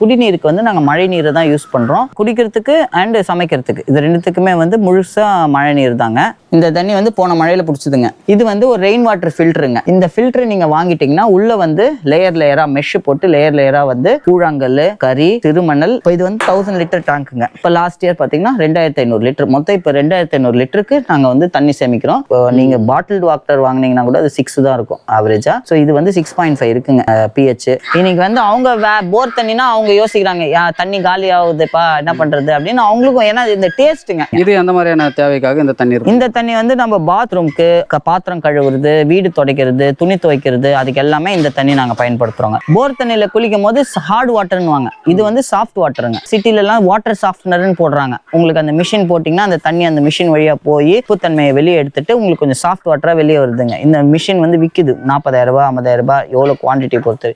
குடிநீருக்கு வந்து நாங்கள் மழை நீரை தான் யூஸ் பண்ணுறோம் குடிக்கிறதுக்கு அண்டு சமைக்கிறதுக்கு. இது ரெண்டுத்துக்குமே வந்து முழுசாக மழை நீர் தாங்க. இந்த தண்ணி வந்து போன மழையில் பிடிச்சதுங்க. இது வந்து ஒரு ரெயின் வாட்டர் ஃபில்டருங்க இந்த ஃபில்டர் நீங்கள் வாங்கிட்டீங்கன்னா உள்ள வந்து லேயர் லேயராக மெஷ் போட்டு லேயர் லேயராக வந்து கூழாங்கல் கறி திருமணல். இப்போ இது வந்து தௌசண்ட் லிட்டர் டேங்க்குங்க இப்போ லாஸ்ட் இயர் பார்த்தீங்கன்னா ரெண்டாயிரத்தி ஐநூறு லிட்டர் மொத்தம் இப்போ ரெண்டாயிரத்தி ஐநூறு லிட்டருக்கு நாங்கள் வந்து தண்ணி சேமிக்கிறோம். இப்போ நீங்கள் பாட்டில் வாட்டர் வாங்கினீங்கன்னா கூட அது சிக்ஸ் தான் இருக்கும் ஆவரேஜாக ஸோ இது வந்து சிக்ஸ் பாயிண்ட் ஃபைவ் இருக்குங்க பிஹெச் இன்னைக்கு வந்து அவங்க போர் தண்ணினா அவங்க யோசிக்கிறாங்க யா தண்ணி காலி ஆகுதுப்பா என்ன பண்றது? அப்படின்னு அவங்களுக்கும் ஏன்னா இந்த டேஸ்ட்டுங்க. இது எந்த மாதிரியான தேவைக்காக இந்த தண்ணீர் இந்த தண்ணி வந்து நம்ம பாத்ரூம்க்கு பாத்திரம் கழுவுறது வீடு துடைக்கிறது துணி துவைக்கிறது அதுக்கு எல்லாமே இந்த தண்ணி நாங்க பயன்படுத்துறோங்க. போர் தண்ணியில குளிக்கும் போது ஹார்ட் வாட்டர்னுவாங்க இது வந்து சாஃப்ட் வாட்டருங்க சிட்டில எல்லாம் வாட்டர் சாஃப்ட்னர்னு போடுறாங்க. உங்களுக்கு அந்த மிஷின் போட்டிங்கன்னா அந்த தண்ணி அந்த மிஷின் வழியா போய் உப்புத்தன்மையை வெளியே எடுத்துட்டு உங்களுக்கு கொஞ்சம் சாஃப்ட் வாட்டரா வெளியே வருதுங்க. இந்த மிஷின் வந்து விக்குது. நாற்பதாயிரம் ரூபாய் ஐம்பதாயிரம் ரூபாய் எவ்வளவு குவான்டிட்டி பொறுத்து.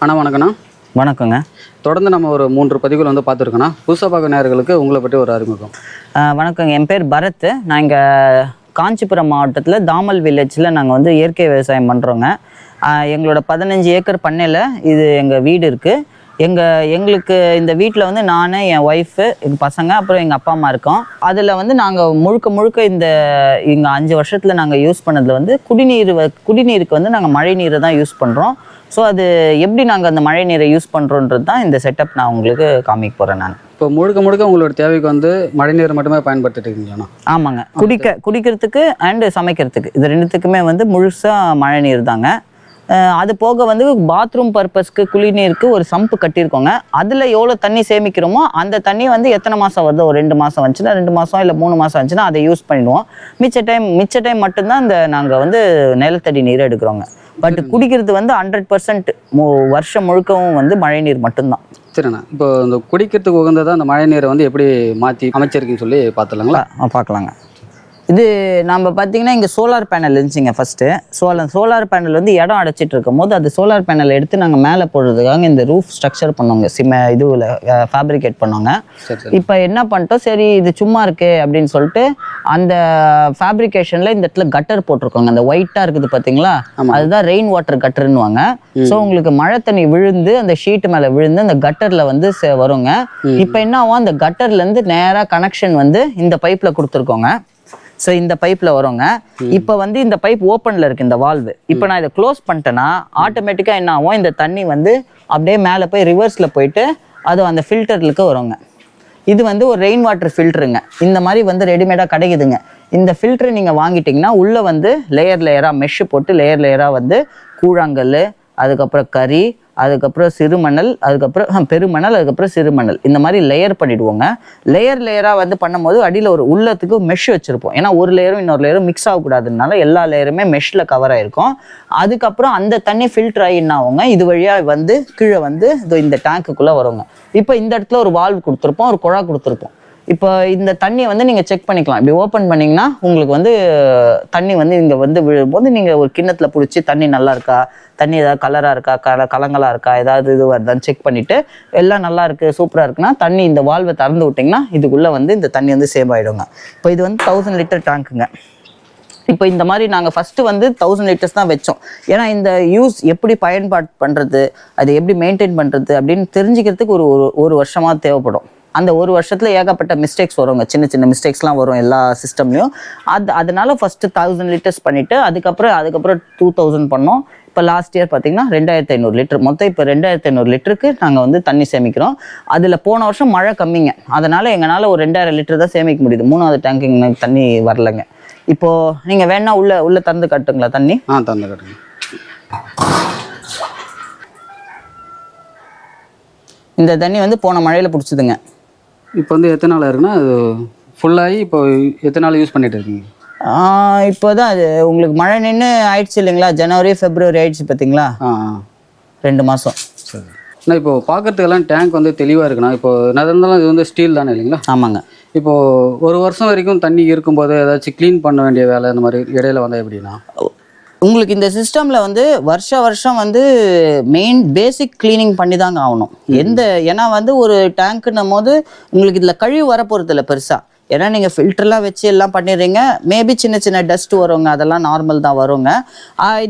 அண்ணா வணக்கண்ணா வணக்கங்க. தொடர்ந்து நம்ம ஒரு மூன்று பதிவுகள் வந்து பார்த்துருக்கோண்ணா புதுசாக பார்க்க நேயர்களுக்கு உங்களை பற்றி ஒரு அறிமுகம். வணக்கங்க. என் பேர் பரத். நான் இங்கே காஞ்சிபுரம் மாவட்டத்தில் தாமல் வில்லேஜில் நாங்கள் வந்து இயற்கை விவசாயம் பண்ணுறோங்க எங்களோட பதினஞ்சு ஏக்கர் பண்ணையில் இது எங்கள் வீடு இருக்குது எங்கள் எங்களுக்கு இந்த வீட்டில் வந்து நான் என் ஒய்ஃபு எங்கள் பசங்க அப்புறம் எங்கள் அப்பா அம்மா இருக்கோம். அதில் வந்து நாங்கள் முழுக்க முழுக்க இந்த இங்கே அஞ்சு வருஷத்தில் நாங்கள் யூஸ் பண்ணதில் வந்து குடிநீர் வ- குடிநீருக்கு வந்து நாங்கள் மழை நீரை தான் யூஸ் பண்ணுறோம் ஸோ அது எப்படி நாங்கள் அந்த மழை நீரை யூஸ் பண்ணுறோன்றது தான் இந்த செட்டப் நான் உங்களுக்கு காமிக்க போகிறேன் நான். இப்போ முழுக்க முழுக்க உங்களோட தேவைக்கு வந்து மழைநீர் மட்டுமே பயன்படுத்திட்டு இருக்கீங்களாண்ணா ஆமாங்க. குடிக்க குடிக்கிறதுக்கு அண்டு சமைக்கிறதுக்கு. இது ரெண்டுத்துக்குமே வந்து முழுசாக மழை நீர் தாங்க. அது போக வந்து பாத்ரூம் பர்பஸ்க்கு குளிநீருக்கு ஒரு சம்பு கட்டியிருக்கோங்க. அதில் எவ்வளோ தண்ணி சேமிக்கிறோமோ அந்த தண்ணி வந்து எத்தனை மாதம் வருதோ? ஒரு ரெண்டு மாதம் வந்துச்சுன்னா ரெண்டு மாதம் இல்லை மூணு மாதம் வந்துச்சுன்னா அதை யூஸ் பண்ணிடுவோம். மிச்ச டைம் மிச்ச டைம் மட்டும்தான் இந்த நாங்கள் வந்து நிலத்தடி நீர் எடுக்கிறோங்க. பட் குடிக்கிறது வந்து ஹண்ட்ரட் பர்சன்ட் வருஷம் முழுக்கவும் வந்து மழை நீர் மட்டும்தான். சரிண்ணா. இப்போ இந்த குடிக்கிறதுக்கு உகந்ததாக அந்த மழை நீரை வந்து எப்படி மாற்றி அமைச்சிருக்கீங்கன்னு சொல்லி பார்த்துலாங்களா பார்க்கலாங்க. இது நம்ம பார்த்தீங்கன்னா இங்கே சோலார் பேனல் இருந்துச்சுங்க ஃபஸ்ட்டு சோலார் சோலார் பேனல் வந்து இடம் அடைச்சிட்டு இருக்கும் போது அது சோலார் பேனல் எடுத்து நாங்கள் மேலே போடுறதுக்காக இந்த ரூஃப் ஸ்ட்ரக்சர் பண்ணோங்க சிம இதுவில் ஃபேப்ரிகேட் பண்ணோங்க இப்போ என்ன பண்ணிட்டோம்? சரி இது சும்மா இருக்கு அப்படின்னு சொல்லிட்டு அந்த ஃபேப்ரிகேஷனில் இந்த இடத்துல கட்டர் போட்டிருக்கோங்க. அந்த ஒயிட்டாக இருக்குது பார்த்தீங்களா அதுதான் ரெயின் வாட்டர் கட்டர்னுவாங்க ஸோ உங்களுக்கு மழை தண்ணி விழுந்து அந்த ஷீட் மேலே விழுந்து அந்த கட்டரில் வந்து வருங்க. இப்போ என்ன ஆகும்? அந்த கட்டர்லேருந்து நேராக கனெக்ஷன் வந்து இந்த பைப்பில் கொடுத்துருக்கோங்க. ஸோ இந்த பைப்பில் வருங்க. இப்போ வந்து இந்த பைப் ஓப்பனில் இருக்கு இந்த வால்வு இப்போ நான் இதை க்ளோஸ் பண்ணிட்டேன்னா ஆட்டோமேட்டிக்காக என்ன ஆகும்? இந்த தண்ணி வந்து அப்படியே மேலே போய் ரிவர்ஸில் போயிட்டு அது அந்த ஃபில்டர்களுக்கு வருங்க. இது வந்து ஒரு ரெயின் வாட்டர் ஃபில்டருங்க இந்த மாதிரி வந்து ரெடிமேடாக கிடைக்குதுங்க. இந்த ஃபில்டர் நீங்கள் வாங்கிட்டீங்கன்னா உள்ளே வந்து லேயர் லேயராக மெஷ் போட்டு லேயர் லேயராக வந்து கூழாங்கல் அதுக்கப்புறம் கறி அதுக்கப்புறம் சிறுமணல் அதுக்கப்புறம் பெருமணல் அதுக்கப்புறம் சிறுமணல். இந்த மாதிரி லேயர் பண்ணிடுவோங்க. லேயர் லேயராக வந்து பண்ணும்போது அடியில் ஒரு உள்ளத்துக்கு மெஷ் வச்சுருப்போம். ஏன்னா ஒரு லேயரும் இன்னொரு லேயரும் மிக்ஸ் ஆகக்கூடாதுனால எல்லா லேயருமே மெஷ்ஷில் கவர் ஆகிருக்கும் அதுக்கப்புறம் அந்த தண்ணி ஃபில்டர் ஆகி என்ன ஆகுங்க? இது வழியாக வந்து கீழே வந்து இந்த டேங்குக்குள்ளே வருங்க. இப்போ இந்த இடத்துல ஒரு வால்வ் கொடுத்துருப்போம் ஒரு குழா கொடுத்துருப்போம். இப்போ இந்த தண்ணியை வந்து நீங்கள் செக் பண்ணிக்கலாம். இப்படி ஓப்பன் பண்ணிங்கன்னா உங்களுக்கு வந்து தண்ணி வந்து இங்கே வந்து விழும்போது நீங்கள் ஒரு கிண்ணத்தில் பிடிச்சி தண்ணி நல்லா இருக்கா? தண்ணி ஏதாவது கலராக இருக்கா? கல கலங்களாக இருக்கா? ஏதாவது இது வருதான்னு செக் பண்ணிவிட்டு எல்லாம் நல்லா இருக்குது சூப்பராக இருக்குன்னா தண்ணி இந்த வால்வை திறந்து விட்டிங்கன்னா இதுக்குள்ளே வந்து இந்த தண்ணி வந்து சேவ் ஆகிடுங்க இப்போ இது வந்து தௌசண்ட் லிட்டர் டேங்க்குங்க இப்போ இந்த மாதிரி நாங்கள் ஃபஸ்ட்டு வந்து தௌசண்ட் லிட்டர்ஸ் தான் வச்சோம். ஏன்னா இந்த யூஸ் எப்படி பயன்பாடு பண்ணுறது அது எப்படி மெயின்டைன் பண்ணுறது அப்படின்னு தெரிஞ்சுக்கிறதுக்கு ஒரு ஒரு ஒரு வருஷமாக தேவைப்படும். அந்த ஒரு வருஷத்தில் ஏகப்பட்ட மிஸ்டேக்ஸ் வருங்க. சின்ன சின்ன மிஸ்டேக்ஸ்லாம் வரும் எல்லா சிஸ்டம்லையும் அது அதனால ஃபஸ்ட்டு தௌசண்ட் லிட்டர்ஸ் பண்ணிவிட்டு அதுக்கப்புறம் அதுக்கப்புறம் டூ தௌசண்ட் பண்ணோம். இப்போ லாஸ்ட் இயர் பார்த்தீங்கன்னா ரெண்டாயிரத்தி ஐநூறு லிட்டர் மொத்தம் இப்போ ரெண்டாயிரத்தி ஐநூறு லிட்டருக்கு நாங்கள் வந்து தண்ணி சேமிக்கிறோம். அதில் போன வருஷம் மழை கம்மிங்க. அதனால் எங்களால் ஒரு ரெண்டாயிரம் லிட்டர் தான் சேமிக்க முடியுது. மூணாவது டேங்க் எங்களுக்கு தண்ணி வரலைங்க. இப்போ நீங்க வேணா உள்ள உள்ள திறந்து கட்டுங்களா தண்ணி? ஆ தந்து கட்டுங்க. இந்த தண்ணி வந்து போன மழையில பிடிச்சதுங்க. இப்போ வந்து எத்தனை நாள் இருக்குன்னா அது ஃபுல்லாகி இப்போ எத்தனை நாள் யூஸ் பண்ணிட்டு இருக்கீங்க? ஆஹ் இப்போதான் அது உங்களுக்கு மழை நின்று ஆயிடுச்சு இல்லைங்களா? ஜனவரி பிப்ரவரி ஆயிடுச்சு பார்த்தீங்களா? ரெண்டு மாசம். சரி. அண்ணா இப்போ பார்க்கறதுக்கெல்லாம் டேங்க் வந்து தெளிவாக இருக்குண்ணா. இப்போ என்ன இருந்தாலும் இது வந்து ஸ்டீல் தானே இல்லைங்களா? ஆமாங்க. இப்போ ஒரு வருஷம் வரைக்கும் தண்ணி இருக்கும்போது ஏதாச்சும் க்ளீன் பண்ண வேண்டிய வேலை இந்த மாதிரி இடையில வந்தால் எப்படின்னா உங்களுக்கு இந்த சிஸ்டம்ல வந்து வருஷ வருஷம் வந்து மெயின் பேசிக் க்ளீனிங் பண்ணி தாங்க ஆகணும் எந்த ஏன்னா வந்து ஒரு டேங்க்குன்னும் போது உங்களுக்கு இதுல கழிவு வரப்போறது இல்லை பெருசா. ஏன்னா நீங்கள் ஃபில்டர்லாம் வச்சு எல்லாம் பண்ணிடுறீங்க. மேபி சின்ன சின்ன டஸ்ட் வருங்க அதெல்லாம் நார்மல் தான் வருங்க.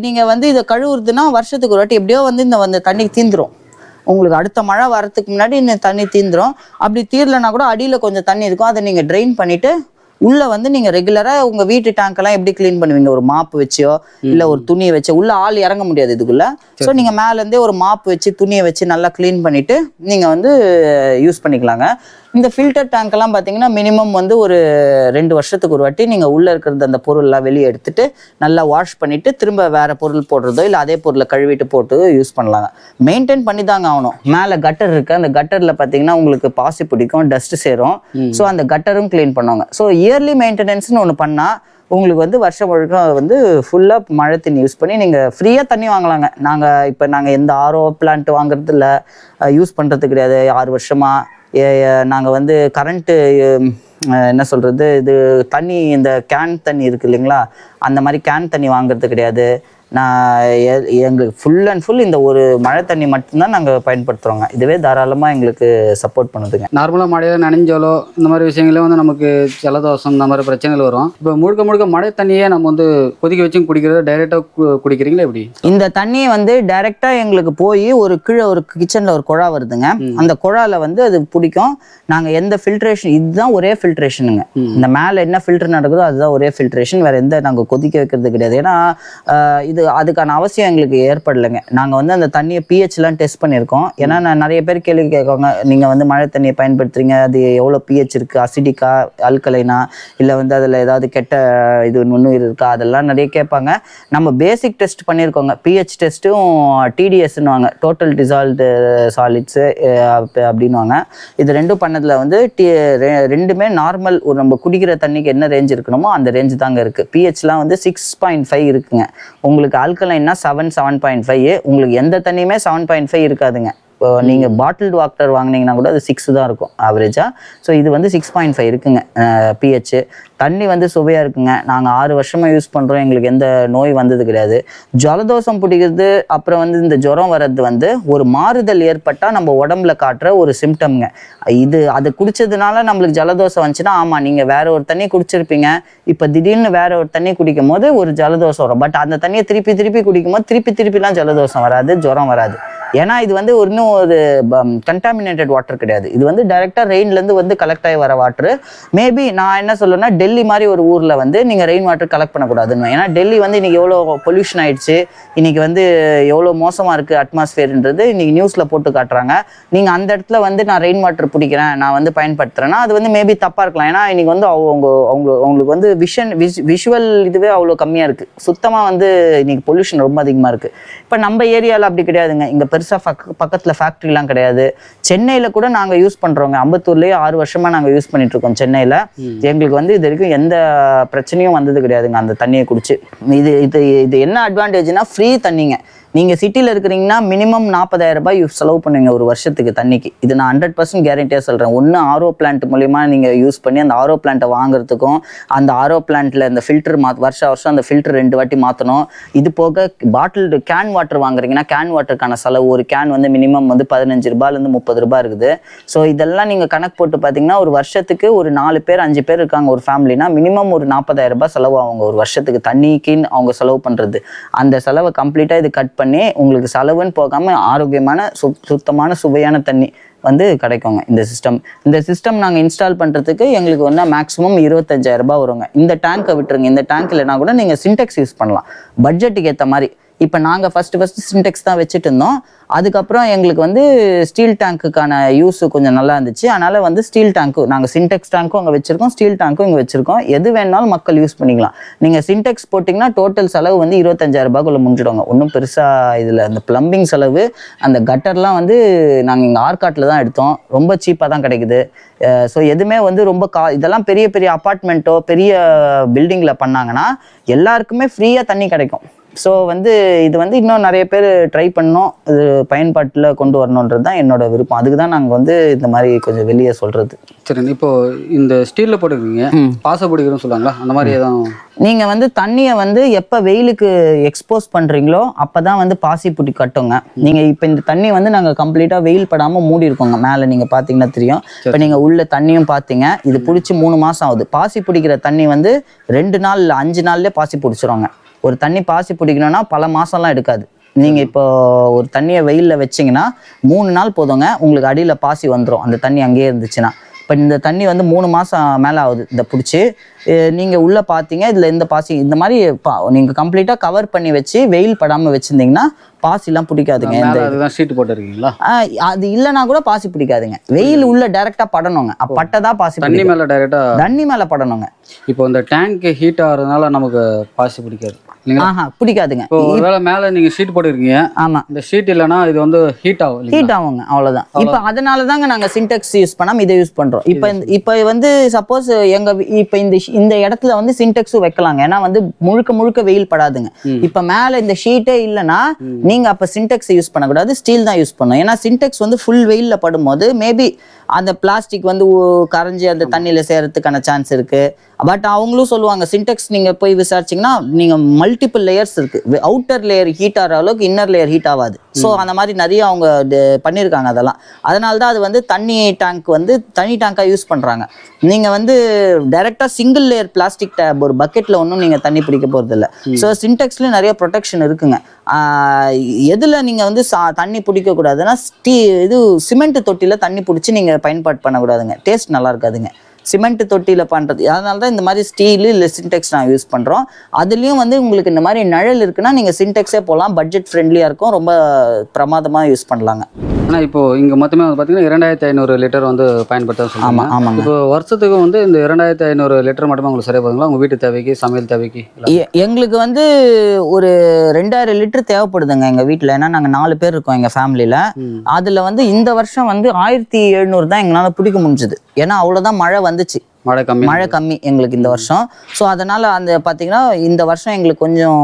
நீங்கள் வந்து இதை கழுவுறதுன்னா வருஷத்துக்கு ஒரு வாட்டி எப்படியோ வந்து இந்த வந்து தண்ணி தீந்துரும். உங்களுக்கு அடுத்த மழை வரதுக்கு முன்னாடி இந்த தண்ணி தீந்துரும். அப்படி தீரலைனா கூட அடியில் கொஞ்சம் தண்ணி இருக்கும். அதை நீங்கள் ட்ரெயின் பண்ணிவிட்டு உள்ள வந்து நீங்க ரெகுலரா உங்க வீட்டு டேங்க் எல்லாம் எப்படி க்ளீன் பண்ணுவீங்க? ஒரு மாப்பு வச்சோ இல்ல ஒரு துணியை வச்சோ உள்ள ஆள் இறங்க முடியாது இதுக்குள்ள. ஸோ நீங்க மேல இருந்தே ஒரு மாப்பு வச்சு துணியை வச்சு நல்லா க்ளீன் பண்ணிட்டு நீங்க வந்து யூஸ் பண்ணிக்கலாங்க. இந்த ஃபில்டர் டேங்க் எல்லாம் பாத்தீங்கன்னா மினிமம் வந்து ஒரு ரெண்டு வருஷத்துக்கு ஒரு வாட்டி நீங்க உள்ள இருக்கிறது அந்த பொருள்லாம் வெளியே எடுத்துட்டு நல்லா வாஷ் பண்ணிட்டு திரும்ப வேற பொருள் போடுறதோ இல்ல அதே பொருளை கழுவிட்டு போட்டு யூஸ் பண்ணலாங்க. மெயின்டைன் பண்ணி தாங்க ஆகணும். மேல கட்டர் இருக்கு. அந்த கட்டர்ல பாத்தீங்கன்னா உங்களுக்கு பாசி பிடிக்கும் டஸ்ட் சேரும். ஸோ அந்த கட்டரும் க்ளீன் பண்ணுவாங்க. ஸோ இயர்லி மெயின்டெனன்ஸ்னு ஒன்று பண்ணால் உங்களுக்கு வந்து வருஷம் முழுக்க வந்து ஃபுல்லாக மழை தண்ணி யூஸ் பண்ணி நீங்கள் ஃப்ரீயாக தண்ணி வாங்கலாங்க. நாங்கள் இப்போ நாங்கள் எந்த ஆர்ஓ பிளான்ட் வாங்குறது இல்லை. யூஸ் பண்ணுறது கிடையாது. ஆறு வருஷமாக நாங்கள் வந்து கரண்ட்டு என்ன சொல்கிறது இது தண்ணி இந்த கேன் தண்ணி இருக்கு இல்லைங்களா? அந்த மாதிரி கேன் தண்ணி வாங்குறது கிடையாது. நான் எங்களுக்கு ஃபுல் அண்ட் ஃபுல் இந்த ஒரு மழை தண்ணி மட்டும்தான் நாங்கள் பயன்படுத்துகிறோங்க இதுவே தாராளமாக எங்களுக்கு சப்போர்ட் பண்ணுதுங்க. நார்மலாக மழையில நனைஞ்சாலோ இந்த மாதிரி விஷயங்களே வந்து நமக்கு ஜலதோஷம் இந்த மாதிரி பிரச்சனைகள் வரும். இப்போ முழுக்க முழுக்க மழை தண்ணியே நம்ம வந்து கொதிக்க வச்சும் குடிக்கிறத டைரெக்டாக குடிக்கிறீங்களா எப்படி? இந்த தண்ணியை வந்து டைரக்டா எங்களுக்கு போய் ஒரு கீழே ஒரு கிச்சன்ல ஒரு குழா வருதுங்க. அந்த குழால வந்து அது பிடிக்கும். நாங்க எந்த ஃபில்ட்ரேஷன் இதுதான் ஒரே ஃபில்ட்ரேஷனுங்க இந்த மேல என்ன ஃபில்டர் நடக்குதோ அதுதான் ஒரே ஃபில்ட்ரேஷன் வேற எந்த நாங்க கொதிக்க வைக்கிறது கிடையாது. ஏன்னா இது அதுக்கான அவசியம் எங்களுக்கு ஏற்படலைங்க. நாங்கள் வந்து அந்த தண்ணியை பிஹெச்லாம் டெஸ்ட் பண்ணியிருக்கோம். ஏன்னா நான் நிறைய பேர் கேள்வி கேட்குவாங்க நீங்கள் வந்து மழை தண்ணியை பயன்படுத்துறீங்க அது எவ்வளோ பிஹெச் இருக்குது அசிடிக்கா அல்கலைனா இல்லை வந்து அதில் ஏதாவது கெட்ட இது நுண்ணுயிர் இருக்கா? அதெல்லாம் நிறைய கேட்பாங்க. நம்ம பேசிக் டெஸ்ட் பண்ணியிருக்கோங்க. பிஹெச் டெஸ்ட்டும் டிடிஎஸ்னுவாங்க டோட்டல் டிசால்வ்டு சாலிட்ஸு அப்படின்வாங்க இது ரெண்டும் பண்ணதில் வந்து டி ரெ- ரெண்டுமே நார்மல் ஒரு நம்ம குடிக்கிற தண்ணிக்கு என்ன ரேஞ்ச் இருக்கணுமோ அந்த ரேஞ்சு தாங்க இருக்குது பிஹெச்லாம் வந்து சிக்ஸ் பாயிண்ட் ஃபைவ் இருக்குங்க. உங்களுக்கு ஆல்கலைன்னா செவன் செவன் பாயிண்ட் ஃபைவ் உங்களுக்கு எந்த தண்ணியுமே செவன் பாயிண்ட் ஃபைவ் இருக்காதுங்க. இப்போ நீங்கள் பாட்டில் வாட்டர் வாங்குனீங்கன்னா கூட அது சிக்ஸ் தான் இருக்கும் ஆவரேஜாக ஸோ இது வந்து சிக்ஸ் பாயிண்ட் ஃபைவ் இருக்குங்க. பிஹெச் தண்ணி வந்து சுவையாக இருக்குங்க. நாங்கள் ஆறு வருஷமாக யூஸ் பண்ணுறோம் எங்களுக்கு எந்த நோய் வந்தது கிடையாது. ஜலதோஷம் பிடிக்கிறது அப்புறம் வந்து இந்த ஜுரம் வர்றது வந்து ஒரு மாறுதல் ஏற்பட்டால் நம்ம உடம்புல காட்டுற ஒரு சிம்டம்ங்க இது அது குடிச்சதுனால நம்மளுக்கு ஜலதோஷம் வந்துச்சுன்னா ஆமாம் நீங்கள் வேற ஒரு தண்ணி குடிச்சிருப்பீங்க. இப்போ திடீர்னு வேற ஒரு தண்ணி குடிக்கும் போது ஒரு ஜலதோஷம் வரும். பட் அந்த தண்ணியை திருப்பி திருப்பி குடிக்கும் போது திருப்பி திருப்பிலாம் ஜலதோஷம் வராது ஜுரம் வராது. ஏன்னா இது வந்து ஒரு இன்னும் ஒரு கண்டாமினேட்டட் வாட்டர் கிடையாது. இது வந்து டைரெக்டாக ரெயின்லேருந்து வந்து கலெக்ட் ஆகி வர வாட்டர் மேபி நான் என்ன சொல்லுன்னா டெல்லி மாதிரி ஒரு ஊரில் வந்து நீங்கள் ரெயின் வாட்டர் கலெக்ட் பண்ணக்கூடாதுன்னு. ஏன்னா டெல்லி வந்து இன்னைக்கு எவ்வளோ பொல்யூஷன் ஆயிடுச்சு இன்னைக்கு வந்து எவ்வளோ மோசமாக இருக்குது அட்மாஸ்ஃபியர்ன்றது இன்னைக்கு நியூஸில் போட்டு காட்டுறாங்க. நீங்கள் அந்த இடத்துல வந்து நான் ரெயின் வாட்டர் பிடிக்கிறேன் நான் வந்து பயன்படுத்துகிறேன்னா அது வந்து மேபி தப்பாக இருக்கலாம். ஏன்னா இன்னைக்கு வந்து அவங்க அவங்க அவங்களுக்கு வந்து விஷன் விஷுவல் இதுவே அவ்வளோ கம்மியாக இருக்குது சுத்தமாக வந்து இன்னைக்கு பொல்யூஷன் ரொம்ப அதிகமாக இருக்குது இப்போ நம்ம ஏரியாவில் அப்படி கிடையாதுங்க. இங்கே பெருசாக பக்க பக்கத்தில் ஃபேக்ட்ரிலாம் கிடையாது. சென்னையில் கூட நாங்கள் யூஸ் பண்ணுறோங்க அம்பத்தூர்லேயே ஆறு வருஷமாக நாங்கள் யூஸ் பண்ணிட்டு இருக்கோம் சென்னையில். எங்களுக்கு வந்து இது வரைக்கும் எந்த பிரச்சனையும் வந்தது கிடையாதுங்க. அந்த தண்ணியை குடிச்சு. இது இது இது என்ன அட்வான்டேஜ்னா ஃப்ரீ தண்ணிங்க. நீங்கள் சிட்டியில் இருக்கிறீங்கன்னா மினிமம் நாற்பதாயிரம் ரூபாய் யூஸ் செலவு பண்ணுவீங்க ஒரு வருஷத்துக்கு தண்ணிக்கு. இது நான் ஹண்ட்ரட் பர்சன்ட் கேரண்டியாக சொல்கிறேன் ஒன்று ஆரோ பிளான்ட் மூலிமா நீங்கள் யூஸ் பண்ணி அந்த ஆரோ பிளான்ட்டை வாங்குறதுக்கும் அந்த ஆரோ பிளான்ட்டில் இந்த ஃபில்டர் மா வருஷம் வருஷம் அந்த ஃபில்டர் ரெண்டு வாட்டி மாற்றணும் இது போக பாட்டில் கேன் வாட்டர் வாங்குறீங்கன்னா கேன் வாட்டருக்கான செலவு ஒரு கேன் வந்து மினிமம் வந்து பதினஞ்சு ரூபாயிலேருந்து முப்பது ரூபாய் இருக்குது. ஸோ இதெல்லாம் நீங்கள் கணக்கு போட்டு பார்த்தீங்கன்னா ஒரு வருஷத்துக்கு ஒரு நாலு பேர் அஞ்சு பேர் இருக்காங்க ஒரு ஃபேமிலினா மினிமம் ஒரு நாற்பதாயிரம் ரூபாய் செலவு அவங்க ஒரு வருஷத்துக்கு தண்ணிக்குன்னு அவங்க செலவு பண்ணுறது அந்த செலவை கம்ப்ளீட்டாக இது கட் பண்ணி உங்களுக்கு செலவுன்னு போகாமல் ஆரோக்கியமான சு சுத்தமான சுவையான தண்ணி வந்து கிடைக்குங்க இந்த சிஸ்டம் இந்த சிஸ்டம் நாங்கள் இன்ஸ்டால் பண்ணுறதுக்கு எங்களுக்கு வந்து மேக்ஸிமம் இருபத்தஞ்சாயிரரூபா வருங்க. இந்த டேங்க்கை விட்டுருங்க. இந்த டேங்க் இல்லைனா கூட நீங்கள் சின்டெக்ஸ் யூஸ் பண்ணலாம். பட்ஜெட்டுக்கு ஏற்ற மாதிரி. இப்போ நாங்கள் ஃபஸ்ட்டு ஃபஸ்ட்டு சின்டெக்ஸ் தான் வச்சுட்டு இருந்தோம் அதுக்கப்புறம் எங்களுக்கு வந்து ஸ்டீல் டேங்க்குக்கான யூஸ் கொஞ்சம் நல்லா இருந்துச்சு. அதனால் வந்து ஸ்டீல் டேங்க்கு நாங்கள் சின்டெக்ஸ் டேங்க்கும் அங்கே வச்சுருக்கோம் ஸ்டீல் டேங்க்கும் இங்கே வச்சுருக்கோம். எது வேணாலும் மக்கள் யூஸ் பண்ணிக்கலாம். நீங்கள் சின்டெக்ஸ் போட்டிங்கன்னா டோட்டல் செலவு வந்து இருபத்தஞ்சாயிரரூபாக்குள்ளே முடிஞ்சிடுவாங்க ஒன்றும் பெருசாக இதில் அந்த ப்ளம்பிங் செலவு அந்த கட்டர்லாம் வந்து நாங்கள் இங்கே ஆர்காட்டில் தான் எடுத்தோம். ரொம்ப சீப்பாக தான் கிடைக்குது. ஸோ எதுவுமே வந்து ரொம்ப கா இதெல்லாம் பெரிய பெரிய அப்பார்ட்மெண்ட்டோ பெரிய பில்டிங்கில் பண்ணாங்கன்னா எல்லாருக்குமே ஃப்ரீயாக தண்ணி கிடைக்கும். ஸோ வந்து இது வந்து இன்னும் நிறைய பேர் ட்ரை பண்ணோம். இது பயன்பாட்டில் கொண்டு வரணுன்றது தான் என்னோட விருப்பம். அதுக்கு தான் நாங்கள் வந்து இந்த மாதிரி கொஞ்சம் வெளியே சொல்கிறது சரி இப்போ இந்த ஸ்டீலில் போட்டுருக்கீங்க. பாசை பிடிக்கிறோம்னு சொல்லுவாங்களா அந்த மாதிரி எதுவும் நீங்கள் வந்து தண்ணியை வந்து எப்போ வெயிலுக்கு எக்ஸ்போஸ் பண்ணுறீங்களோ அப்போ தான் வந்து பாசி புடி கட்டுங்க. நீங்கள் இப்போ இந்த தண்ணி வந்து நாங்கள் கம்ப்ளீட்டாக வெயில் படாமல் மூடி இருக்கோங்க மேலே நீங்கள் பார்த்தீங்கன்னா தெரியும். இப்போ நீங்கள் உள்ள தண்ணியும் பார்த்தீங்க இது பிடிச்சி மூணு மாதம் ஆகுது. பாசி பிடிக்கிற தண்ணி வந்து ரெண்டு நாள் அஞ்சு நாள்லேயே பாசி பிடிச்சிருவாங்க. ஒரு தண்ணி பாசி பிடிக்கணும்னா பல மாதம்லாம் எடுக்காது. நீங்கள் இப்போ ஒரு தண்ணியை வெயிலில் வச்சீங்கன்னா மூணு நாள் போதுங்க உங்களுக்கு அடியில் பாசி வந்துடும் அந்த தண்ணி அங்கேயே இருந்துச்சுன்னா. இப்போ இந்த தண்ணி வந்து மூணு மாதம் மேலே ஆகுது இந்த பிடிச்சி. நீங்கள் உள்ளே பார்த்தீங்க இதில் இந்த பாசி இந்த மாதிரி பா நீங்கள் கம்ப்ளீட்டாக கவர் பண்ணி வச்சு வெயில் படாமல் வச்சுருந்தீங்கன்னா பாசிலாம் பிடிக்காதுங்க. இந்த ஷீட் போட்டுருக்கீங்களா? அது இல்லைனா கூட பாசி பிடிக்காதுங்க. வெயில் உள்ள டைரெக்டாக படணுங்க. பட்டதான் பாசி தண்ணி. மேலே டைரெக்டாக தண்ணி மேலே படணுங்க. இப்போ இந்த டேங்க் ஹீட் ஆகிறதுனால நமக்கு பாசி பிடிக்காது. ஆஹா பிடிக்காதுங்க. ஒருவேளை மேலே நீங்கள் ஷீட் போட்டுருக்கீங்க ஆமா. இந்த ஷீட் இல்லைன்னா இது வந்து ஹீட் ஆகும் ஹீட் ஆகுங்க அவ்வளவுதான். இப்போ அதனால தாங்க நாங்க சின்டெக்ஸ் யூஸ் பண்ணாம இதை யூஸ் பண்றோம். இப்போ இப்போ வந்து சப்போஸ் எங்க இப்போ இந்த இந்த இடத்துல வந்து சின்டெக்ஸும் வைக்கலாங்க. ஏன்னா வந்து முழுக்க முழுக்க வெயில் படாதுங்க. இப்போ மேல இந்த ஷீட்டே இல்லைன்னா நீங்க அப்ப சின்டெக்ஸ் யூஸ் பண்ணக்கூடாது ஸ்டீல் தான் யூஸ் பண்ணணும். ஏன்னா சின்டெக்ஸ் வந்து ஃபுல் வெயில்ல படும்போது மேபி அந்த பிளாஸ்டிக் வந்து கரைஞ்சி அந்த தண்ணியில சேரத்துக்கான சான்ஸ் இருக்கு. பட் அவங்களும் சொல்லுவாங்க சின்டெக்ஸ் நீங்க போய் விசாரிச்சீங்கன்னா நீங்க மல்டிபிள் லேயர்ஸ் இருக்கு. அவுட்டர் லேயர் ஹீட் ஆகிற அளவுக்கு இன்னர் லேயர் ஹீட் ஆகாது. ஸோ அந்த மாதிரி நிறைய அவங்க பண்ணியிருக்காங்க அதெல்லாம். அதனால தான் அது வந்து தண்ணி டேங்க் வந்து தனி டேங்காக யூஸ் பண்ணுறாங்க நீங்கள் வந்து டைரெக்டாக சிங்கிள் லேயர் பிளாஸ்டிக் டேப் ஒரு பக்கெட்டில் ஒன்றும் நீங்கள் தண்ணி பிடிக்க போகிறது இல்லை. ஸோ சின்டெக்ஸ்லேயும் நிறைய ப்ரொடெக்ஷன் இருக்குங்க. எதில் நீங்கள் வந்து சா தண்ணி பிடிக்கக்கூடாதுன்னா ஸ்டீ இது சிமெண்ட் தொட்டியில் தண்ணி பிடிச்சி நீங்கள் பயன்பாடு பண்ணக்கூடாதுங்க. டேஸ்ட் நல்லா இருக்காதுங்க. சிமெண்ட் தொட்டியில் பண்ணுறது அதனால தான் இந்த மாதிரி ஸ்டீலு இல்லை சின்டெக்ஸ் நான் யூஸ் பண்ணுறோம் அதுலேயும் வந்து உங்களுக்கு இந்த மாதிரி நிழல் இருக்குன்னா நீங்கள் சின்டெக்ஸே போகலாம் பட்ஜெட் ஃப்ரெண்ட்லியாக இருக்கும். ரொம்ப பிரமாதமாக யூஸ் பண்ணலாங்க. ஆனால் இப்போ இங்கே மொத்தமே வந்து பார்த்தீங்கன்னா இரண்டாயிரத்தி ஐநூறு லிட்டர் வந்து பயன்படுத்த ஆமாம் ஆமாங்க. இப்போ வருஷத்துக்கு வந்து இந்த இரண்டாயிரத்தி ஐநூறு லிட்டர் மட்டுமே உங்களுக்கு சரியா போதுங்களா உங்கள் வீட்டு தேவைக்கு சமையல் தேவைக்கு? எங்களுக்கு வந்து ஒரு ரெண்டாயிரம் லிட்டர் தேவைப்படுதுங்க எங்கள் வீட்டில் ஏன்னா நாங்கள் நாலு பேர் இருக்கோம் எங்கள் ஃபேமிலியில். அதில் வந்து இந்த வருஷம் வந்து ஆயிரத்தி எழுநூறு தான் எங்களால் பிடிக்க முடிஞ்சுது. ஏன்னா அவ்வளோதான் மழை வந்துச்சு. மழை கம்மி. மழை கம்மி எங்களுக்கு இந்த வருஷம். ஸோ அதனால் அந்த பார்த்தீங்கன்னா இந்த வருஷம் எங்களுக்கு கொஞ்சம்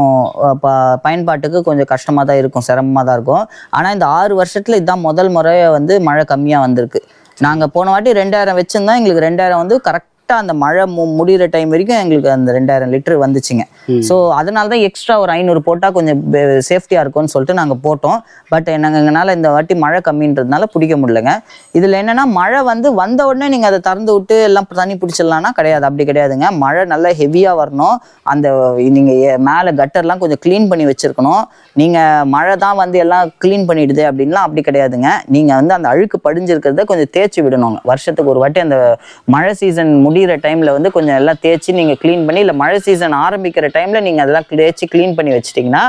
ப பயன்பாட்டுக்கு கொஞ்சம் கஷ்டமாக தான் இருக்கும் சிரமமாக தான் இருக்கும். ஆனால் இந்த ஆறு வருஷத்தில் இதுதான் முதல் முறையை வந்து மழை கம்மியாக வந்திருக்கு. நாங்கள் போன வாட்டி ரெண்டாயிரம் வச்சுருந்தோம். எங்களுக்கு ரெண்டாயிரம் வந்து கரெக்ட் கரெக்டாக அந்த மழை முடிகிற டைம் வரைக்கும் எங்களுக்கு அந்த ரெண்டாயிரம் லிட்டர் வந்துச்சுங்க. ஸோ அதனால தான் எக்ஸ்ட்ரா ஒரு ஐநூறு போட்டால் கொஞ்சம் சேஃப்டியாக இருக்கும்னு சொல்லிட்டு நாங்கள் போட்டோம். பட் நாங்கள் எங்களால் இந்த வாட்டி மழை கம்மின்றதுனால பிடிக்க முடியலங்க. இதில் என்னன்னா மழை வந்து வந்த உடனே நீங்கள் அதை திறந்து விட்டு எல்லாம் தண்ணி பிடிச்சிடலாம்னா கிடையாது. அப்படி கிடையாதுங்க. மழை நல்லா ஹெவியாக வரணும். அந்த நீங்கள் மேலே கட்டர்லாம் கொஞ்சம் க்ளீன் பண்ணி வச்சுருக்கணும். நீங்கள் மழை தான் வந்து எல்லாம் க்ளீன் பண்ணிடுது அப்படின்லாம் அப்படி கிடையாதுங்க. நீங்கள் வந்து அந்த அழுக்கு படிஞ்சிருக்கிறத கொஞ்சம் தேய்ச்சி விடணுங்க. வருஷத்துக்கு ஒரு வாட்டி அந்த மழை சீசன் முடிகிற டைமில் வந்து கொஞ்சம் எல்லாம் தேய்ச்சி நீங்கள் க்ளீன் பண்ணி இல்லை மழை சீசன் ஆரம்பிக்கிற டைமில் நீங்கள் அதெல்லாம் தேய்ச்சி க்ளீன் பண்ணி வச்சிட்டிங்கன்னா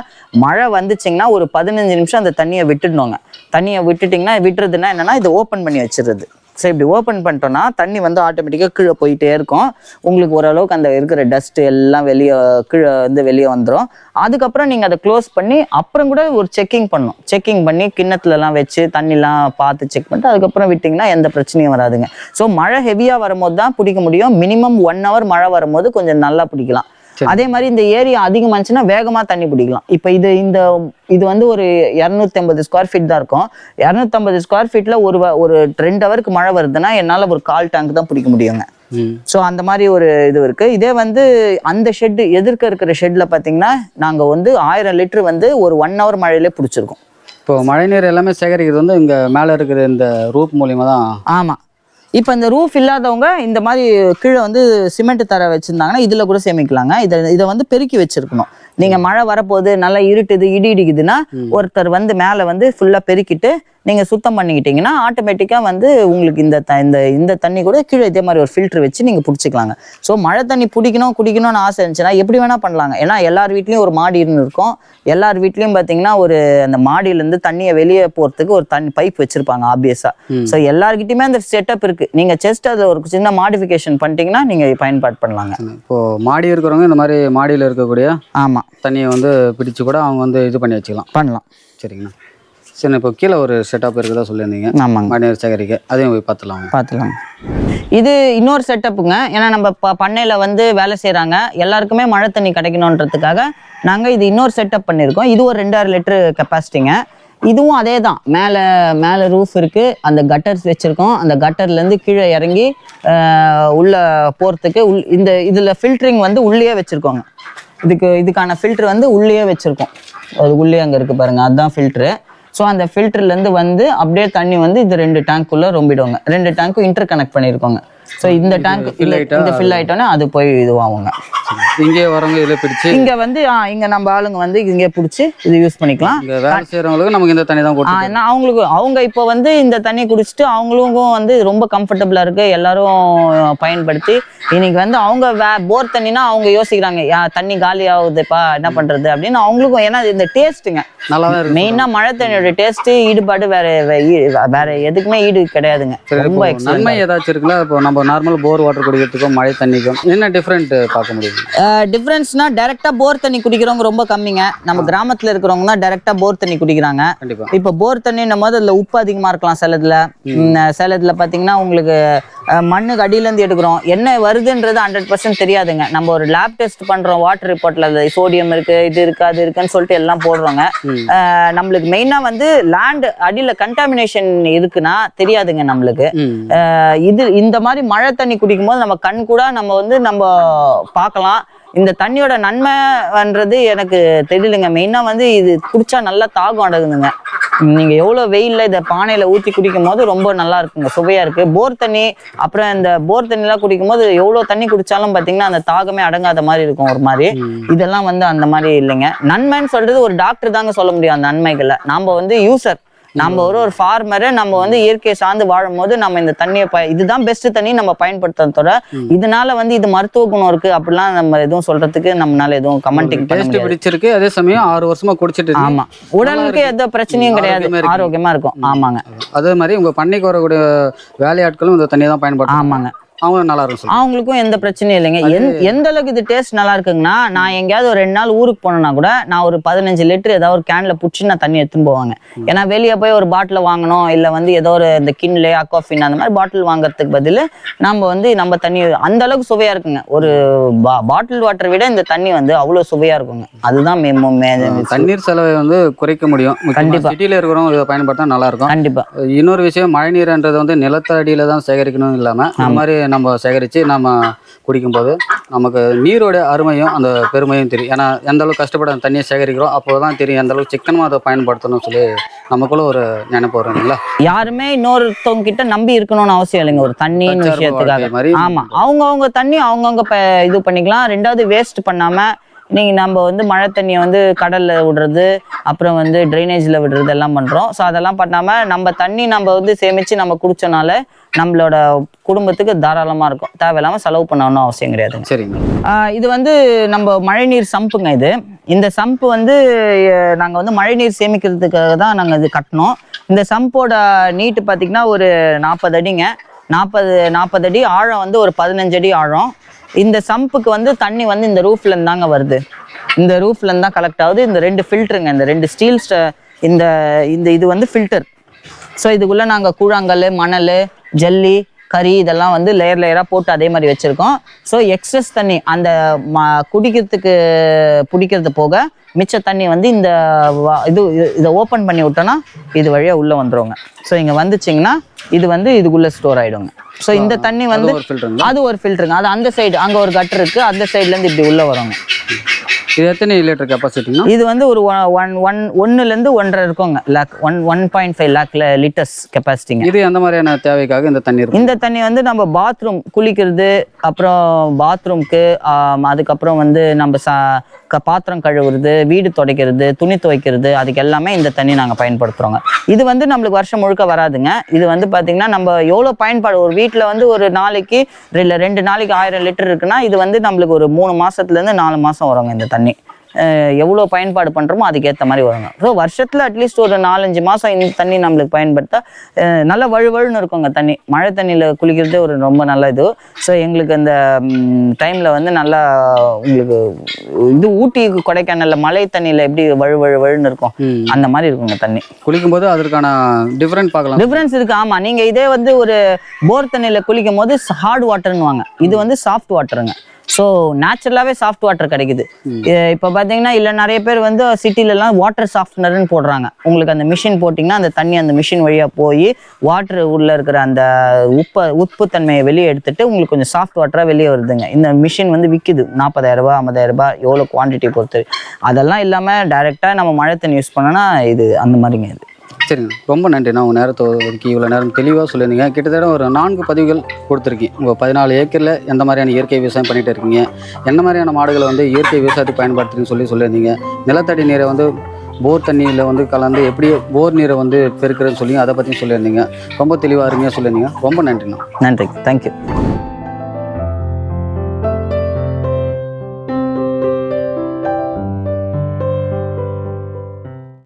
மழை வந்துச்சிங்கன்னா ஒரு பதினஞ்சு நிமிஷம் அந்த தண்ணியை விட்டுடணுங்க. தண்ணியை விட்டுட்டிங்கன்னா விட்டுறதுன்னா என்னன்னா இதை ஓப்பன் பண்ணி வச்சிடுறது. ஸோ இப்படி ஓப்பன் பண்ணிட்டோன்னா தண்ணி வந்து ஆட்டோமேட்டிக்காக கீழே போயிட்டே இருக்கும். உங்களுக்கு ஓரளவுக்கு அந்த இருக்கிற டஸ்ட் எல்லாம் வெளியே கீழே வந்து வெளியே வந்துடும் அதுக்கப்புறம் நீங்கள் அதை க்ளோஸ் பண்ணி அப்புறம் கூட ஒரு செக்கிங் பண்ணணும். செக்கிங் பண்ணி கிண்ணத்துலலாம் வச்சு தண்ணிலாம் பார்த்து செக் பண்ணிட்டு அதுக்கப்புறம் விட்டிங்கன்னா எந்த பிரச்சனையும் வராதுங்க. ஸோ மழை ஹெவியாக வரும்போது தான் பிடிக்க முடியும். மினிமம் ஒன் ஹவர் மழை வரும்போது கொஞ்சம் நல்லா பிடிக்கலாம். அதே மாதிரி இந்த ஏரியா அதிகமாச்சுன்னா வேகமாக தண்ணி பிடிக்கலாம். இப்போ இது இந்த இது வந்து ஒரு இரநூத்தி ஐம்பது ஸ்கொயர் ஃபீட் தான் இருக்கும். இரநூத்தம்பது ஸ்கொயர் ஃபீட்டில் ஒரு ஒரு ரெண்டு ஹவருக்கு மழை வருதுன்னா என்னால் ஒரு கால் டேங்க் தான் பிடிக்க முடியுங்க. ஸோ அந்த மாதிரி ஒரு இது இருக்கு. இதே வந்து அந்த ஷெட்டு எதிர்க்க இருக்கிற ஷெட்ல பார்த்தீங்கன்னா நாங்கள் வந்து ஆயிரம் லிட்டர் வந்து ஒரு ஒன் ஹவர் மழையிலே பிடிச்சிருக்கோம். இப்போ மழைநீர் எல்லாமே சேகரிக்கிறது வந்து இங்கே மேலே இருக்கிற இந்த ரூப் மூலியமா தான் ஆமாம் இப்போ இந்த ரூஃப் இல்லாதவங்க இந்த மாதிரி கீழே வந்து சிமெண்ட் தர வச்சுருந்தாங்கன்னா இதில் கூட சேமிக்கலாங்க. இதை இதை வந்து பெருக்கி வச்சிருக்கணும். நீங்கள் மழை வரப்போகுது நல்லா இருட்டுது இடி இடிக்குதுன்னா ஒருத்தர் வந்து மேலே வந்து ஃபுல்லாக பெருக்கிட்டு நீங்கள் சுத்தம் பண்ணிக்கிட்டீங்கன்னா ஆட்டோமேட்டிக்காக வந்து உங்களுக்கு இந்த த இந்த இந்த தண்ணி கூட கீழே இதே மாதிரி ஒரு ஃபில்டர் வச்சு நீங்கள் பிடிச்சிக்கலாங்க. ஸோ மழை தண்ணி பிடிக்கணும் குடிக்கணும்னு ஆசை இருந்துச்சுன்னா எப்படி வேணால் பண்ணலாங்க. ஏன்னா எல்லார் வீட்லேயும் ஒரு மாடின்னு இருக்கும். எல்லார் வீட்லேயும் பார்த்தீங்கன்னா ஒரு அந்த மாடியிலேருந்து தண்ணியை வெளியே போகிறதுக்கு ஒரு தண்ணி பைப் வச்சுருப்பாங்க ஆப்வியஸாக ஸோ எல்லார்கிட்டயுமே அந்த செட்டப் இருக்கு. நீங்க ஜஸ்ட் அதில் ஒரு சின்ன மாடிஃபிகேஷன் பண்ணிட்டீங்கன்னா நீங்க பயன்பாடு பண்ணலாங்க. இப்போ மாடி இருக்கிறவங்க இந்த மாதிரி மாடியில் இருக்கக்கூடிய ஆமா. தண்ணியை வந்து பிடிச்சு கூட அவங்க வந்து இது பண்ணி வச்சுக்கலாம். பண்ணலாம். சரிங்கண்ணா. சரி இப்போ கீழே ஒரு செட்டப் இருக்குதா சொல்லியிருந்தீங்க. ஆமாங்க. மழைநீர் சேகரிக்க. அதையும் போய் பார்த்துலாம் பார்த்துலாம் இது இன்னொரு செட்டப்புங்க ஏன்னா நம்ம ப பண்ணையில் வந்து வேலை செய்கிறாங்க எல்லாருக்குமே மழை தண்ணி கிடைக்கணுன்றதுக்காக நாங்கள் இது இன்னொரு செட்டப் பண்ணியிருக்கோம். இது ஒரு ரெண்டாயிரம் லிட்டரு கெப்பாசிட்டிங்க இதுவும் அதே தான் மேலே மேலே ரூஃப் இருக்குது அந்த கட்டர்ஸ் வச்சுருக்கோம். அந்த கட்டர்லேருந்து கீழே இறங்கி உள்ள போகிறதுக்கு உள் இந்த இதில் ஃபில்டரிங் வந்து உள்ளேயே வச்சுருக்கோங்க. இதுக்கு இதுக்கான ஃபில்டர் வந்து உள்ளேயே வச்சுருக்கோம். அது உள்ளே அங்கே இருக்குது பாருங்கள் அதுதான் ஃபில்ட்ரு ஸோ அந்த ஃபில்டர்லேருந்து வந்து அப்படியே தண்ணி வந்து இது ரெண்டு டேங்க்குள்ளே ரொம்பிடுவாங்க. ரெண்டு டேங்க்கும் இன்டர் கனெக்ட் பண்ணியிருக்கோங்க ஸோ இந்த டேங்க் இந்த ஃபில் ஆயிட்டோன்னா அது போய் இதுவாகுங்க. இங்கே வரவங்க இதில் பிடிச்சி இங்க வந்து இங்க நம்ம ஆளுங்க வந்து இங்கே பிடிச்சி இது யூஸ் பண்ணிக்கலாம். இங்கே வேலை செய்கிறவங்களுக்கு நமக்கு இந்த தண்ணி தான் கொடுத்து ஏன்னா அவங்களுக்கு அவங்க இப்போ வந்து இந்த தண்ணி குடிச்சிட்டு அவங்களுக்கும் வந்து ரொம்ப கம்ஃபர்டபுளாக இருக்கு. எல்லாரும் பயன்படுத்தி இன்னைக்கு வந்து அவங்க வே போர் தண்ணினா அவங்க யோசிக்கிறாங்க யா தண்ணி காலி ஆகுதுப்பா என்ன பண்றது? அப்படின்னு அவங்களுக்கும் ஏன்னா இந்த டேஸ்ட்டுங்க நல்லா தான் இருக்கு. மெயினா மழை தண்ணியோட டேஸ்ட் ஈடுபாடு வேற வேற எதுக்குமே ஈடு கிடையாதுங்க. ரொம்ப நன்மை ஏதாச்சும் இருக்குல்ல இப்போ நம்ம நார்மல் போர் வாட்டர் குடிக்கிறதுக்கும் மழை தண்ணிக்கும் என்ன டிஃப்ரெண்ட் பார்க்க முடியும் டிஃப்ரென்ஸ்னா டைரக்டா போர் தண்ணி குடிக்கிறவங்க ரொம்ப கம்மிங்க. நம்ம கிராமத்துல இருக்கிறவங்க தான் டைரக்டா போர் தண்ணி குடிக்கிறாங்க. இப்போ போர் தண்ணின்னும் போது அதில் உப்பு அதிகமாக இருக்கலாம் சிலதுல. சிலதுல பார்த்தீங்கன்னா உங்களுக்கு மண்ணுக்கு அடியிலேருந்து எடுக்கிறோம். என்ன வருதுன்றது ஹண்ட்ரட் பர்சன்ட் தெரியாதுங்க. நம்ம ஒரு லேப் டெஸ்ட் பண்ணுறோம் வாட்டர் ரிப்போர்ட்டில் அது சோடியம் இருக்கு இது இருக்கு அது இருக்குன்னு சொல்லிட்டு எல்லாம் போடுறோங்க. நம்மளுக்கு மெயினாக வந்து லேண்ட் அடியில் கண்டாமினேஷன் இருக்குன்னா தெரியாதுங்க நம்மளுக்கு. இது இந்த மாதிரி மழை தண்ணி குடிக்கும் போது நம்ம கண் கூட நம்ம வந்து நம்ம பார்க்கலாம். இந்த தண்ணியோட நன்மைன்றது எனக்கு தெரியலங்க. மெயினாக வந்து இது குடிச்சா நல்லா தாகம் அடங்குதுங்க. நீங்க எவ்வளோ வெயில்ல இதை பானையில ஊற்றி குடிக்கும் போது ரொம்ப நல்லா இருக்குங்க. சுவையா இருக்கு. போர் தண்ணி அப்புறம் இந்த போர் தண்ணிலாம் குடிக்கும் போது எவ்வளோ தண்ணி குடிச்சாலும் பார்த்தீங்கன்னா அந்த தாகமே அடங்காத மாதிரி இருக்கும் ஒரு மாதிரி. இதெல்லாம் வந்து அந்த மாதிரி இல்லைங்க. நன்மைன்னு சொல்றது ஒரு டாக்டர் தாங்க சொல்ல முடியும் அந்த நன்மைகளை. நாம வந்து யூசர் நம்ம ஒரு ஒரு ஃபார்மரு நம்ம வந்து இயற்கையை சார்ந்து வாழும் போது நம்ம இந்த தண்ணியை ப இதுதான் பெஸ்ட் தண்ணி நம்ம பயன்படுத்துறதோட இதனால வந்து இது மருத்துவ குணம் இருக்கு அப்படிலாம் நம்ம எதுவும் சொல்றதுக்கு நம்மளால எதுவும் கமெண்டிங் பண்ண பிடிச்சிருக்கு அதே சமயம் ஆறு வருஷமா குடிச்சிட்டு. ஆமா. உடலுக்கு எந்த பிரச்சனையும் கிடையாது. ஆரோக்கியமா இருக்கும். ஆமாங்க. அதே மாதிரி உங்க பண்ணைக்கு வரக்கூடிய வேலையாட்களும் இந்த தண்ணியை தான் பயன்படுத்தும் ஆமாங்க. அவங்களும் நல்லா இருக்கும் அவங்களுக்கும் எந்த பிரச்சனையும் இல்லைங்க. எந்த- அளவுக்கு இது டேஸ்ட் நல்லா இருக்குங்கன்னா நான் எங்கேயாவது ஒரு ரெண்டு நாள் ஊருக்கு போனேன்னா கூட நான் ஒரு பதினஞ்சு லிட்டர் ஏதாவது ஒரு கேன்ல புடிச்சு நான் தண்ணி எடுத்துன்னு போவாங்க. ஏன்னா வெளியே போய் ஒரு பாட்டில் வாங்கணும் இல்லை வந்து ஏதோ ஒரு இந்த கின்லே அக்காஃபின் அந்த மாதிரி பாட்டில் வாங்குறதுக்கு பதில் நம்ம வந்து நம்ம தண்ணி அந்த அளவுக்கு சுவையா இருக்குங்க. ஒரு பாட்டில் வாட்டர் விட இந்த தண்ணி வந்து அவ்வளோ சுவையா இருக்குங்க. அதுதான் தண்ணீர் செலவை வந்து குறைக்க முடியும். கண்டிப்பா. சிட்டில இருக்கிறவங்க இதை பயன்படுத்தா நல்லா இருக்கும். கண்டிப்பா. இன்னொரு விஷயம் மழை நீர்ன்றது வந்து நிலத்தடியில தான் சேகரிக்கணும் இல்லாம அந்த மாதிரி நம்ம சேகரிச்சு நம்ம குடிக்கும்போது நமக்கு நீரோட அருமையும் அந்த பெருமையும் தெரியும். ஏன்னா எந்த அளவுக்கு கஷ்டப்பட்டு அந்த தண்ணியை சேகரிக்கிறோம் அப்போதான் தெரியும் எந்த அளவுக்கு சிக்கனமா அதை பயன்படுத்தணும்னு சொல்லி நமக்குள்ள ஒரு நினைப்பு வரும் யாருமே இன்னொருத்தவங்க கிட்ட நம்பி இருக்கணும்னு அவசியம் இல்லைங்க. ஒரு தண்ணின்னு விஷயத்துக்காக. வாழ்க்கை மாதிரி ஆமா. அவங்கவங்க தண்ணி அவங்கவங்க இது பண்ணிக்கலாம். ரெண்டாவது வேஸ்ட் பண்ணாம நீங்க நம்ம வந்து மழை தண்ணியை வந்து கடல்ல விடுறது அப்புறம் வந்து ட்ரைனேஜ்ல விடுறது எல்லாம் பண்றோம். ஸோ அதெல்லாம் பண்ணாம நம்ம தண்ணி நம்ம வந்து சேமிச்சு நம்ம குடிச்சனால நம்மளோட குடும்பத்துக்கு தாராளமா இருக்கும். தேவையில்லாம செலவு பண்ணணும்னு அவசியம் கிடையாதுங்க சரிங்க. இது வந்து நம்ம மழைநீர் சம்புங்க இது. இந்த சம்பு வந்து அஹ், நாங்க வந்து மழைநீர் சேமிக்கிறதுக்காக தான் நாங்க இது கட்டினோம். இந்த சம்போட நீட்டு பார்த்தீங்கன்னா ஒரு நாற்பது அடிங்க. நாற்பது நாற்பது அடி ஆழம் வந்து ஒரு பதினஞ்சு அடி ஆழம். இந்த சம்புக்கு வந்து தண்ணி வந்து இந்த ரூஃப்ல இருந்தாங்க வருது. இந்த ரூஃப்ல இருந்தா கலெக்ட் ஆகுது. இந்த ரெண்டு ஃபில்டருங்க இந்த ரெண்டு ஸ்டீல் இந்த இந்த இது வந்து ஃபில்டர் ஸோ இதுக்குள்ள நாங்கள் கூழாங்கல் மணல் ஜல்லி கறி இதெல்லாம் வந்து லேயர் லேயராக போட்டு அதே மாதிரி வச்சுருக்கோம். ஸோ எக்ஸஸ் தண்ணி அந்த ம குடிக்கிறதுக்கு பிடிக்கிறது போக மிச்ச தண்ணி வந்து இந்த இது இது- ஓப்பன் பண்ணி விட்டோன்னா இது வழியாக உள்ளே வந்துருவாங்க ஸோ இங்கே வந்துச்சிங்கன்னா இது வந்து இதுக்குள்ளே ஸ்டோர் ஆகிடுங்க ஸோ இந்த தண்ணி வந்து அது ஒரு ஃபில்டருங்க அது அந்த சைடு அங்கே ஒரு கட்டர் இருக்குது அந்த சைட்லேருந்து இப்படி உள்ளே வருவாங்க இது எத்தனை லிட்டர் கெப்பாசிட்டினா இது வந்து ஒரு ஒன் ஒன் ஒன்னுலேருந்து ஒன்றரை இருக்குங்க lakh. One one point five லேக்ல litres கெப்பாசிட்டிங்க இது எந்த மாதிரியான தேவைக்காக இந்த தண்ணீர் இந்த தண்ணி வந்து நம்ம பாத்ரூம் குளிக்கிறது அப்புறம் பாத்ரூம்க்கு அதுக்கப்புறம் வந்து நம்ம சா பாத்திரம் கழுவுறது வீடு துடைக்கிறது துணி துவைக்கிறது அதுக்கு எல்லாமே இந்த தண்ணி நாங்கள் பயன்படுத்துகிறோங்க இது வந்து நம்மளுக்கு வருஷம் முழுக்க வராதுங்க. இது வந்து பார்த்திங்கன்னா நம்ம எவ்வளோ பயன்பாடு ஒரு வீட்டில் வந்து ஒரு நாளைக்கு இல்லை ரெண்டு நாளைக்கு ஆயிரம் லிட்டர் இருக்குன்னா இது வந்து நம்மளுக்கு ஒரு மூணு மாசத்துல இருந்து நாலு மாதம் வருங்க இந்த தண்ணி. எவ்வளோ பயன்பாடு பண்ணுறோமோ அதுக்கேற்ற மாதிரி வருங்க ஸோ வருஷத்தில் அட்லீஸ்ட் ஒரு நாலஞ்சு மாதம் இந்த தண்ணி நம்மளுக்கு பயன்படுத்தா நல்ல வழுவழுன்னு இருக்குங்க தண்ணி. மழை தண்ணியில் குளிக்கிறது ஒரு ரொம்ப நல்ல இது. ஸோ எங்களுக்கு அந்த டைமில் வந்து நல்லா உங்களுக்கு இது ஊட்டி கொடைக்கானல்ல மழை தண்ணியில் எப்படி வழு வழு வழுன்னு இருக்கும். அந்த மாதிரி இருக்குங்க தண்ணி. குளிக்கும்போது அதற்கான டிஃப்ரெண்ட் பார்க்கலாம். டிஃபரன்ஸ் இருக்கு. ஆமா நீங்க இதே வந்து ஒரு போர் தண்ணியில குளிக்கும் போது ஹார்ட் வாட்டர்னுவாங்க இது வந்து சாஃப்ட் வாட்டருங்க ஸோ நேச்சுரலாகவே சாஃப்ட் வாட்டர் கிடைக்குது. இப்போ பார்த்தீங்கன்னா இல்லை நிறைய பேர் வந்து சிட்டிலலாம் வாட்டர் சாஃப்ட்னர்னு போடுறாங்க. உங்களுக்கு அந்த மிஷின் போட்டிங்கன்னா அந்த தண்ணி அந்த மிஷின் வழியாக போய் வாட்டர் உள்ள இருக்கிற அந்த உப்பை உப்புத்தன்மையை வெளியே எடுத்துட்டு உங்களுக்கு கொஞ்சம் சாஃப்ட் வாட்டராக வெளியே வருதுங்க. இந்த மிஷின் வந்து விற்கிது ஐம்பதாயிரம் ரூபாய் எவ்வளோ குவான்டிட்டி பொறுத்து அதெல்லாம் இல்லாமல் டைரெக்டாக நம்ம மழை தண்ணி யூஸ் பண்ணோன்னா இது அந்த மாதிரிங்க இது. சரிங்க ரொம்ப நன்றிண்ணா. உங்கள் நேரத்தை ஒதுக்கி இவ்வளோ நேரம் தெளிவாக சொல்லியிருந்தீங்க. கிட்டத்தட்ட ஒரு நான்கு பதிவுகள் கொடுத்துருக்கீங்க. உங்கள் பதினாலு ஏக்கரில் எந்த மாதிரியான இயற்கை விவசாயம் பண்ணிட்டு இருக்கீங்க? என்ன மாதிரியான மாடுகளை வந்து இயற்கை விவசாயத்துக்கு பயன்படுத்துறீங்கன்னு சொல்லி சொல்லியிருந்தீங்க. நிலத்தடி நீரை வந்து போர் தண்ணியில் வந்து கலந்து எப்படி போர் நீரை வந்து பெருக்கிறதுன்னு சொல்லி அதை பற்றியும் சொல்லியிருந்தீங்க. ரொம்ப தெளிவாக இருங்க சொல்லியிருந்தீங்க. ரொம்ப நன்றிண்ணா. நன்றி. தேங்க்யூ